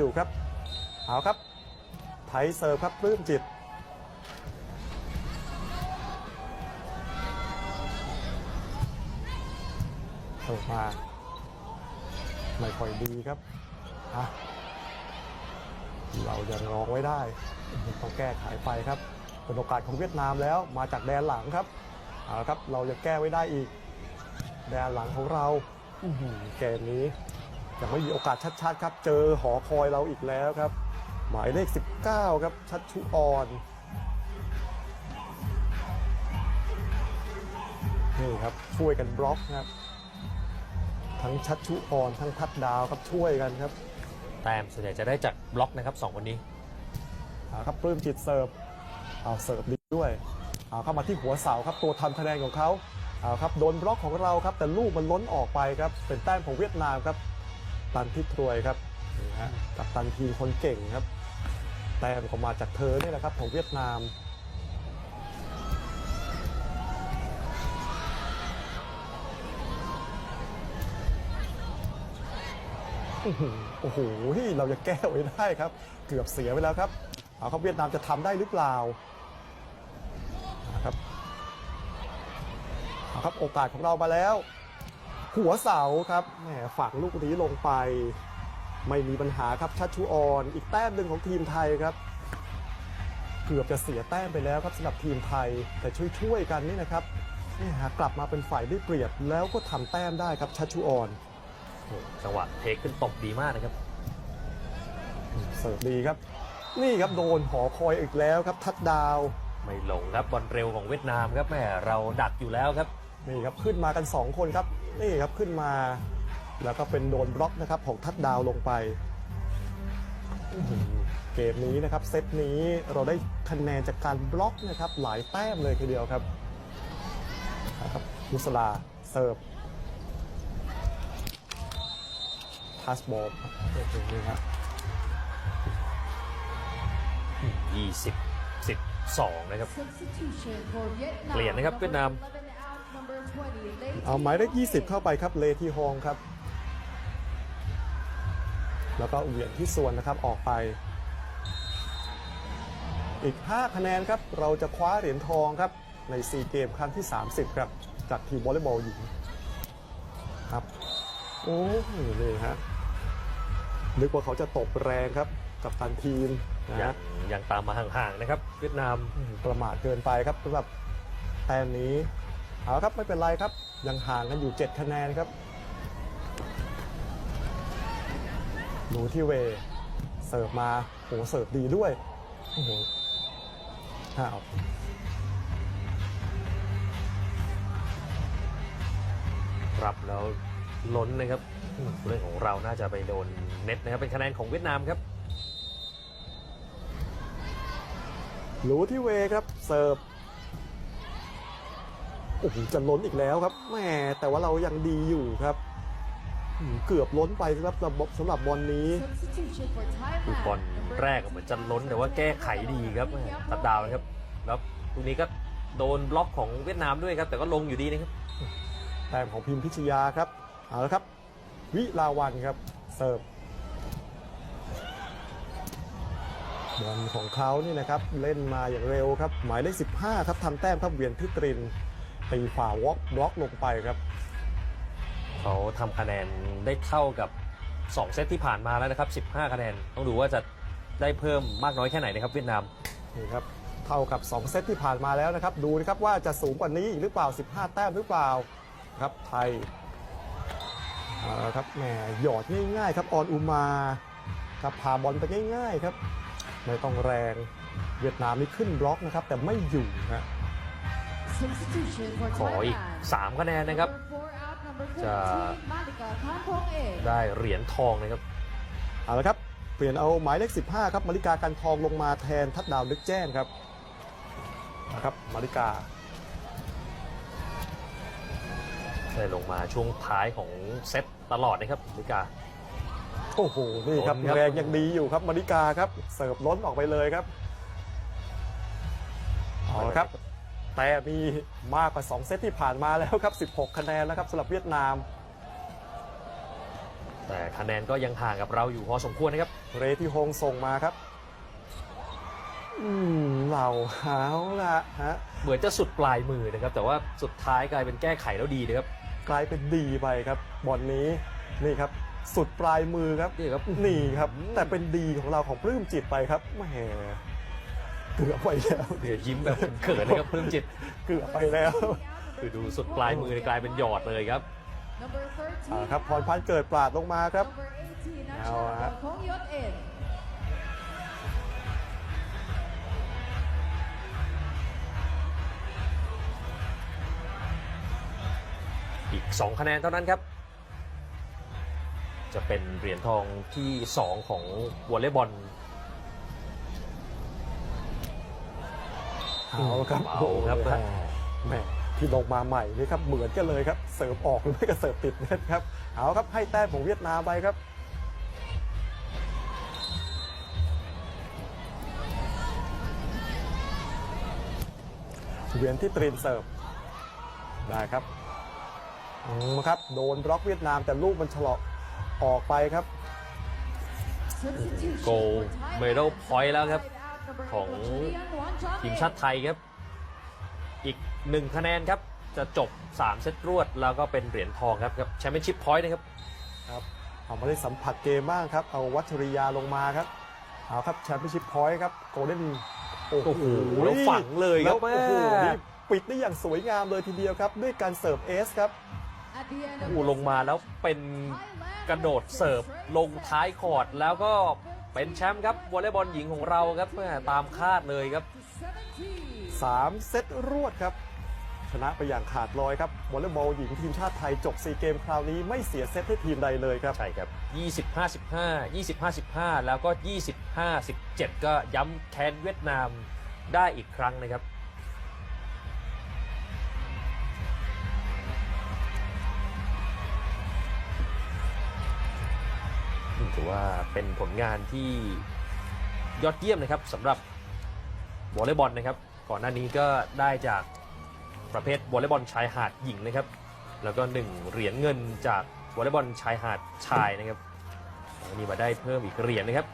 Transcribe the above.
อยู่ครับ เอาครับ ไทยเซิร์ฟครับปลื้มจิตเปิดมา ไม่ค่อยดีครับอะเรายังรองไว้ได้ต้องแก้ไขไปครับ เป็นโอกาสของเวียดนามแล้ว มาจากแดนหลังครับ เอาละครับ เราจะแก้ไว้ได้อีก แดนหลังของเรา เกมนี้ ยังไม่มีโอกาสชัดๆครับ เจอหอคอยเราอีกแล้วครับ หมายเลข 19 ครับ ชัดชุออนนี่ครับช่วยกันบล็อกครับ ทั้งชัดชุออนทั้งทัดดาวครับช่วยกันครับแต้มส่วนใหญ่จะได้จากบล็อกนะครับสองคนนี้เอาครับปลื้มจิตเสิร์ฟเอาเสิร์ฟดีด้วยเอาเข้ามาที่หัวเสาครับตัวทำคะแนนของเขาเอาครับโดนบล็อกของเราครับแต่ลูกมันล้นออกไปครับเป็นแต้มของเวียดนามครับ ตันทิทรวยครับนี่ฮะกับตันทีมคนเก่งครับ แต้มก็มาจากเธอนี่แหละครับของเวียดนามโอ้โหเราจะแก้ไว้ได้ครับ เกือบเสียไปแล้วครับ เอาครับเวียดนามจะทำได้หรือเปล่าครับเอาครับโอกาสของเรามาแล้ว หัวเสาครับแหมฝังลูกนี้ลงไป ไม่มีปัญหาครับชัดชูออน อีกแต้มหนึ่งของทีมไทยครับ เกือบจะเสียแต้มไปแล้วครับสำหรับทีมไทยแต่ช่วยๆกันนี่นะครับนี่ฮะกลับมาเป็นฝ่ายได้เปรียบแล้วก็ทำแต้มได้ครับชัดชูออนโอ้จังหวะเทขึ้นตบดีมากนะครับเสิร์ฟดีครับ นี่ครับโดนหอคอยอีกแล้วครับทัดดาว ไม่ลงครับบอลเร็วของเวียดนามครับแหม่เราดักอยู่แล้วครับ นี่ครับขึ้นมากัน 2 คนครับนี่ครับขึ้นมา แล้วก็เป็นโดนบล็อกนะครับของทัดดาวลงไปอื้อหือเกมนี้นะครับเซตนี้เราได้คะแนนจากการบล็อกนะครับหลายแต้มเลยทีเดียวครับนะครับมุสลาเสิร์ฟพาสบอลครับนี่ครับ20 12นะครับ เปลี่ยนนะครับเวียดนาม เอาหมายเลข20 เข้าไปครับเลทีฮองครับ แล้วก็เหวียนที่ส่วนนะครับออกไป อีก 5 คะแนนครับ เราจะคว้าเหรียญทองครับ ในซีเกมครั้งที่ 30 ครับ จากทีมวอลเลย์บอลหญิงครับ โอ้ยนี่ฮะนึกว่าเขาจะตบแรงครับกับตันทีมนะยัฮะงยังตามมาห่างๆนะครับ เวียดนามอืมประมาทเกินไปครับสำหรับแต้มนี้ เอาครับไม่เป็นไรครับ ยังห่างกันอยู่ 7 คะแนนครับหนูที่เวย์เสิร์ฟมาโหเสิร์ฟดีด้วยโอ้โหห้าวรับแล้วล้นนะครับอืมเรื่องของเราน่าจะไปโดนเน็ตนะครับ เป็นคะแนนของเวียดนามครับหนูที่เวย์ครับ เสิร์ฟ โอ้โหจะล้นอีกแล้วครับแหมแต่ว่าเรายังดีอยู่ครับอืมเกือบล้นไปสำหรับระบบสำหรับบอลนี้คือบอลแรกเหมือนจะล้นแต่ว่าแก้ไขดีครับแหม่ตัดดาวนะครับแล้วลูกนี้ก็โดนบล็อกของเวียดนามด้วยครับ แต่ก็ลงอยู่ดีนะครับแต้มของพิมพิชยาครับเอาละครับ วิลาวันครับเสิร์ฟบอลของเขานี่นะครับเล่นมาอย่างเร็วครับ หมายเลข15 ครับทำแต้มครับเวียนพิตริน ตีฝ่าวอกบล็อกลงไปครับ เขาทำคะแนนได้เท่ากับ 2 เซตที่ผ่านมาแล้วนะครับ 15 คะแนน ต้องดูว่าจะได้เพิ่มมากน้อยแค่ไหนนะครับเวียดนามนี่ครับเท่ากับ 2 เซตที่ผ่านมาแล้วนะครับ ดูนะครับว่าจะสูงกว่านี้อีกหรือเปล่า 15 แต้มหรือเปล่าครับไทยเอาละครับแหมหยอดง่ายๆครับออนอุมาครับพาบอลไปง่ายๆครับไม่ต้องแรงเวียดนามนี่ขึ้นบล็อกนะครับ แต่ไม่อยู่นะ ขออีก3คะแนนนะครับ จะได้เหรียญทองนะครับ เอาละครับ เปลี่ยนเอาหมายเลข 15 ครับมาริกากันทองลงมาแทนทัดดาวนึกแจ้งครับนะครับมาริกาได้ลงมาช่วงท้ายของเซตตลอดนะครับลิกา โอ้โห นี่ครับล้นครับแรงยังดีอยู่ครับมาริกาครับ เสิร์ฟล้นออกไปเลยครับเอาละครับ แต่มีมากกว่า 2 เซตที่ผ่านมาแล้วครับ 16 คะแนนแล้วครับสำหรับเวียดนาม แต่คะแนนก็ยังห่างกับเราอยู่พอสมควรนะครับ เรที่ฮงส่งมาครับ อืมเราหาวละฮะ เหมือนจะสุดปลายมือนะครับ แต่ว่าสุดท้ายกลายเป็นแก้ไขแล้วดีนะครับ กลายเป็นดีไปครับบอลนี้นี่ครับสุดปลายมือครับนี่ครับ นี่ครับ แต่เป็นดีของเราของปลื้มจิตไปครับแหม เกือบไปแล้วเดี๋ยวยิ้มแบบเขินๆนะครับปลื้มจิตเกือบไปแล้วคือดูสุดปลายมือกลายเป็นหยอดเลยครับเอาละครับพรพันธ์เกิดปราดลงมาครับเอาเอาฮะคงยศเอ็นอีก 2 คะแนนเท่านั้นครับ จะเป็นเหรียญทองที่ 2 ของวอลเลย์บอล เอาละครับเอาครับโอ้โหแหมที่ลงมาใหม่นี่ครับเหมือนกันเลยครับ เสิร์ฟออกหรือไม่ก็เสิร์ฟติดเน็ตครับเอาครับให้แต้มของเวียดนามไปครับเวียนที่ตรีนเสิร์ฟได้ครับอืมครับโดนบล็อกเวียดนามแต่ลูกมันฉลอกออกไปครับ โกลเมดัลพอยต์แล้วครับ ของทีมชาติไทยครับ อีก1คะแนนครับ จะจบ 3 เซตรวด แล้วก็เป็นเหรียญทองครับกับแชมเปี้ยนชิพพอยต์นะครับครับเอามาได้สัมผัสเกมบ้างครับ เอาวัชริยาลงมาครับเอาครับแชมเปี้ยนชิพพอยต์ครับโกลเด้นโอ้โอ้โหแล้วฝังเลยครับแล้วโอ้โหแม่นี่ปิดได้อย่างสวยงามเลยทีเดียวครับ ด้วยการเสิร์ฟเอสครับโอ้โหลงมาแล้วเป็นกระโดดเสิร์ฟลงท้ายคอร์ดแล้วก็ เป็นแชมป์ครับวอลเลย์บอลหญิงของเราครับแม่ตามคาดเลยครับ 3 เซตรวดครับ ชนะไปอย่างขาดลอยครับวอลเลย์บอลหญิงทีมชาติไทยจบ4เกมคราวนี้ไม่เสียเซตให้ทีมใดเลยครับ ใช่ครับ 25 15 25 15 แล้วก็ 25 17 ก็ย้ำแค้นเวียดนามได้อีกครั้งนะครับ ถือว่าเป็นผลงานที่ยอดเยี่ยมนะครับสำหรับวอลเลย์บอลนะครับ ก่อนหน้านี้ก็ได้จากประเภทวอลเลย์บอลชายหาดหญิงนะครับ แล้วก็ 1 เหรียญเงินจากวอลเลย์บอลชายหาดชายนะครับวันนี้มาได้เพิ่มอีกเหรียญนะครับ